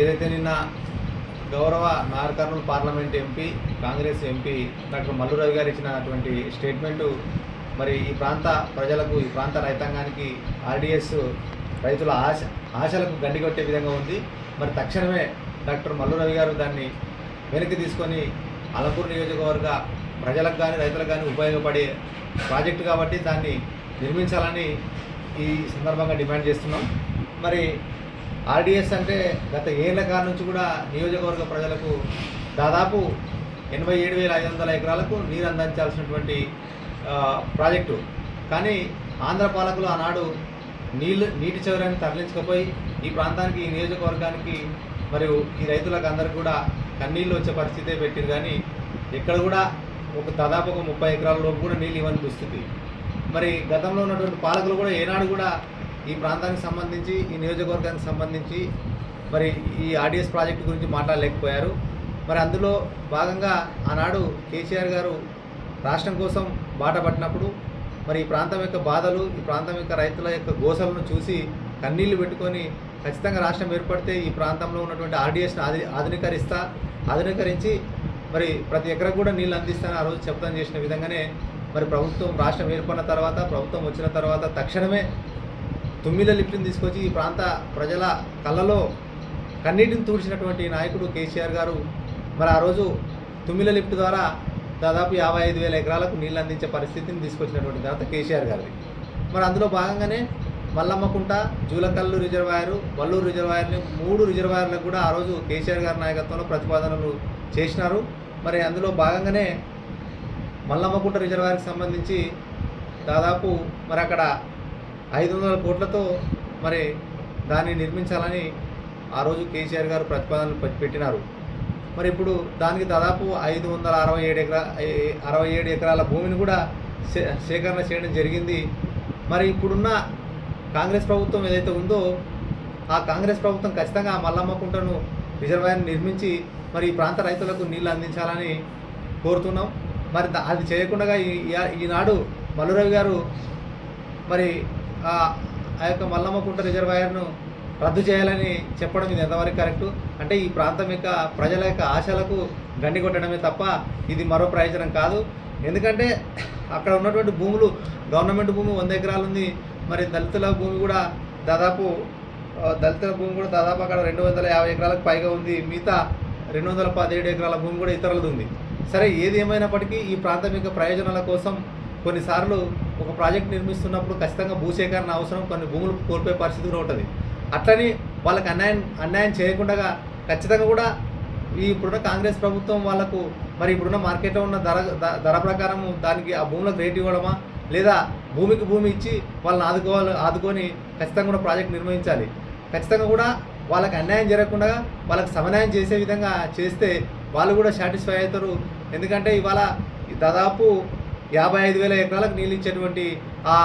ఏదైతే నిన్న గౌరవ Nagarkurnool parliament MP Congress MP doctor Mallu Ravi గారు ఇచ్చినటువంటి స్టేట్మెంటు మరి ఈ ప్రాంత ప్రజలకు ఈ ప్రాంత రైతాంగానికి ఆర్డీఎస్ రైతుల ఆశ ఆశలకు గండి కొట్టే విధంగా ఉంది. మరి తక్షణమే డాక్టర్ మల్లు రవి గారు దాన్ని వెనక్కి తీసుకొని అలంపూర్ నియోజకవర్గ ప్రజలకు కానీ రైతులకు కానీ ఉపయోగపడే ప్రాజెక్టు కాబట్టి దాన్ని నిర్మించాలని ఈ సందర్భంగా డిమాండ్ చేస్తున్నాం. మరి ఆర్డీఎస్ అంటే గత ఏళ్ళ కాల నుంచి కూడా నియోజకవర్గ ప్రజలకు దాదాపు ఎనభై ఏడు వేల ఐదు వందల ఎకరాలకు నీరు అందించాల్సినటువంటి ప్రాజెక్టు. కానీ ఆంధ్ర పాలకులు ఆనాడు నీళ్ళు నీటి చివరాన్ని తరలించకపోయి ఈ ప్రాంతానికి ఈ నియోజకవర్గానికి మరియు ఈ రైతులకు అందరికి కూడా కన్నీళ్ళు వచ్చే పరిస్థితే పెట్టిరు. కానీ ఎక్కడ కూడా ఒక దాదాపు ఒక ముప్పై ఎకరాల లోపు కూడా నీళ్ళు ఇవ్వని దుస్థితి. మరి గతంలో ఉన్నటువంటి పాలకులు కూడా ఏనాడు కూడా ఈ ప్రాంతానికి సంబంధించి ఈ నియోజకవర్గానికి సంబంధించి మరి ఈ ఆర్డిఎస్ ప్రాజెక్టు గురించి మాట్లాడలేకపోయారు. మరి అందులో భాగంగా ఆనాడు కేసీఆర్ గారు రాష్ట్రం కోసం బాట పట్టినప్పుడు మరి ఈ ప్రాంతం యొక్క బాధలు ఈ ప్రాంతం యొక్క రైతుల యొక్క గోసలను చూసి కన్నీళ్ళు పెట్టుకొని ఖచ్చితంగా రాష్ట్రం ఏర్పడితే ఈ ప్రాంతంలో ఉన్నటువంటి ఆర్డీఎస్ని ఆధు ఆధునీకరిస్తా ఆధునీకరించి మరి ప్రతి ఎకరకు కూడా నీళ్ళు అందిస్తానని ఆ రోజు చెప్తాను చేసిన విధంగానే మరి ప్రభుత్వం రాష్ట్రం ఏర్పడిన తర్వాత ప్రభుత్వం వచ్చిన తర్వాత తక్షణమే తొమ్మిదిల లిఫ్ట్ని తీసుకొచ్చి ఈ ప్రాంత ప్రజల కళ్ళలో కన్నీటిని తూడ్చినటువంటి నాయకుడు కేసీఆర్ గారు మరి ఆ రోజు తుమ్మిల లిఫ్ట్ ద్వారా దాదాపు యాభై ఐదు వేల ఎకరాలకు నీళ్ళు అందించే పరిస్థితిని తీసుకొచ్చినటువంటి తర్వాత కేసీఆర్ గారిది. మరి అందులో భాగంగానే మల్లమ్మకుంట జూలకల్లు రిజర్వాయరు వల్లూరు రిజర్వాయర్ని మూడు రిజర్వాయర్లకు కూడా ఆ రోజు కేసీఆర్ గారి నాయకత్వంలో ప్రతిపాదనలు చేసినారు. మరి అందులో భాగంగానే మల్లమ్మకుంట రిజర్వాయర్కి సంబంధించి దాదాపు మరి అక్కడ ఐదు వందల కోట్లతో మరి దాన్ని నిర్మించాలని ఆ రోజు కేసీఆర్ గారు ప్రతిపాదనలు పెట్టినారు. మరి ఇప్పుడు దానికి దాదాపు ఐదు వందల అరవై ఏడు ఎకరా అరవై ఏడు ఎకరాల భూమిని కూడా సే- సేకరణ చేయడం జరిగింది. మరి ఇప్పుడున్న కాంగ్రెస్ ప్రభుత్వం ఏదైతే ఉందో ఆ కాంగ్రెస్ ప్రభుత్వం ఖచ్చితంగా ఆ మల్లమ్మకుంటను రిజర్వాయర్ని నిర్మించి మరి ఈ ప్రాంత రైతులకు నీళ్ళు అందించాలని కోరుతున్నాం. మరి అది చేయకుండా ఈ- ఈనాడు మల్లురవి గారు మరి ఆ యొక్క మల్లమ్మకుంట రిజర్వాయర్ను రద్దు చేయాలని చెప్పడం ఇది ఎంతవరకు కరెక్టు? అంటే ఈ ప్రాంతం యొక్క ప్రజల యొక్క ఆశలకు గండి కొట్టడమే తప్ప ఇది మరో ప్రయోజనం కాదు. ఎందుకంటే అక్కడ ఉన్నటువంటి భూములు గవర్నమెంట్ భూమి వంద ఎకరాలు ఉంది. మరి దళితుల భూమి కూడా దాదాపు దళితుల భూమి కూడా దాదాపు అక్కడ రెండు వందల యాభై ఎకరాలకు పైగా ఉంది. మిగతా రెండు వందల పదిహేడు ఎకరాల భూమి కూడా ఇతరులది ఉంది. సరే ఏది ఏమైనప్పటికీ ఈ ప్రాంతం యొక్క ప్రయోజనాల కోసం కొన్నిసార్లు ఒక ప్రాజెక్ట్ నిర్మిస్తున్నప్పుడు ఖచ్చితంగా భూసేకరణ అవసరం కొన్ని భూములు కోల్పోయే పరిస్థితి కూడా ఉంటుంది. అట్లని వాళ్ళకి అన్యాయం అన్యాయం చేయకుండా ఖచ్చితంగా కూడా ఈ ఇప్పుడున్న కాంగ్రెస్ ప్రభుత్వం వాళ్ళకు మరి ఇప్పుడున్న మార్కెట్లో ఉన్న ధర ధర ప్రకారం దానికి ఆ భూములకు రేట్ ఇవ్వడమా? లేదా భూమికి భూమి ఇచ్చి వాళ్ళని ఆదుకోవాలి ఆదుకొని ఖచ్చితంగా కూడా ప్రాజెక్ట్ నిర్వహించాలి ఖచ్చితంగా కూడా వాళ్ళకి అన్యాయం జరగకుండా వాళ్ళకి సమన్యాయం చేసే విధంగా చేస్తే వాళ్ళు కూడా సాటిస్ఫై అవుతారు. ఎందుకంటే ఇవాళ దాదాపు యాభై ఐదు వేల ఎకరాలకు నీళ్ళు ఇచ్చేటువంటి ఆ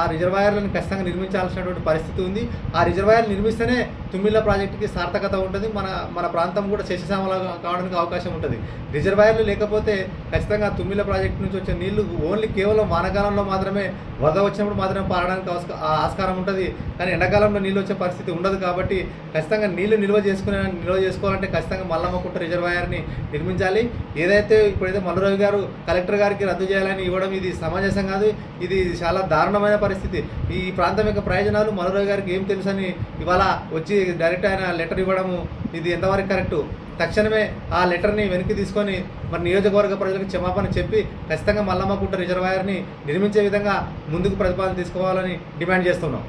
ఆ రిజర్వాయర్లను ఖచ్చితంగా నిర్మించాల్సినటువంటి పరిస్థితి ఉంది. ఆ రిజర్వాయర్లు నిర్మిస్తేనే తుమ్మిళ్ళ ప్రాజెక్టుకి సార్థకత ఉంటుంది. మన మన ప్రాంతం కూడా శశిశామల కావడానికి అవకాశం ఉంటుంది. రిజర్వాయర్లు లేకపోతే ఖచ్చితంగా తుమ్మిళ్ళ ప్రాజెక్టు నుంచి వచ్చే నీళ్ళు ఓన్లీ కేవలం వానకాలంలో మాత్రమే వరద వచ్చినప్పుడు మాత్రమే పారడానికి ఆస్కారం ఉంటుంది. కానీ ఎండాకాలంలో నీళ్ళు వచ్చే పరిస్థితి ఉండదు కాబట్టి ఖచ్చితంగా నీళ్ళు నిల్వ చేసుకునే నిల్వ చేసుకోవాలంటే ఖచ్చితంగా మల్లమ్మకుంట రిజర్వాయర్ని నిర్మించాలి. ఏదైతే ఇప్పుడైతే మల్లురావు గారు కలెక్టర్ గారికి రద్దు చేయాలని ఇవ్వడం ఇది సమంజసం కాదు. ఇది చాలా దారుణమైన పరిస్థితి. ఈ ప్రాంతం యొక్క ప్రయోజనాలు మల్లురవి గారికి ఏం తెలుసని ఇవాళ వచ్చి డైరెక్ట్ ఆయన లెటర్ ఇవ్వడము ఇది ఎంతవరకు కరెక్టు? తక్షణమే ఆ లెటర్ని వెనక్కి తీసుకొని మరి నియోజకవర్గ ప్రజలకు క్షమాపణ చెప్పి ఖచ్చితంగా మల్లమ్మకుంట రిజర్వాయర్ని నిర్మించే విధంగా ముందుకు ప్రతిపాదన తీసుకోవాలని డిమాండ్ చేస్తున్నాం.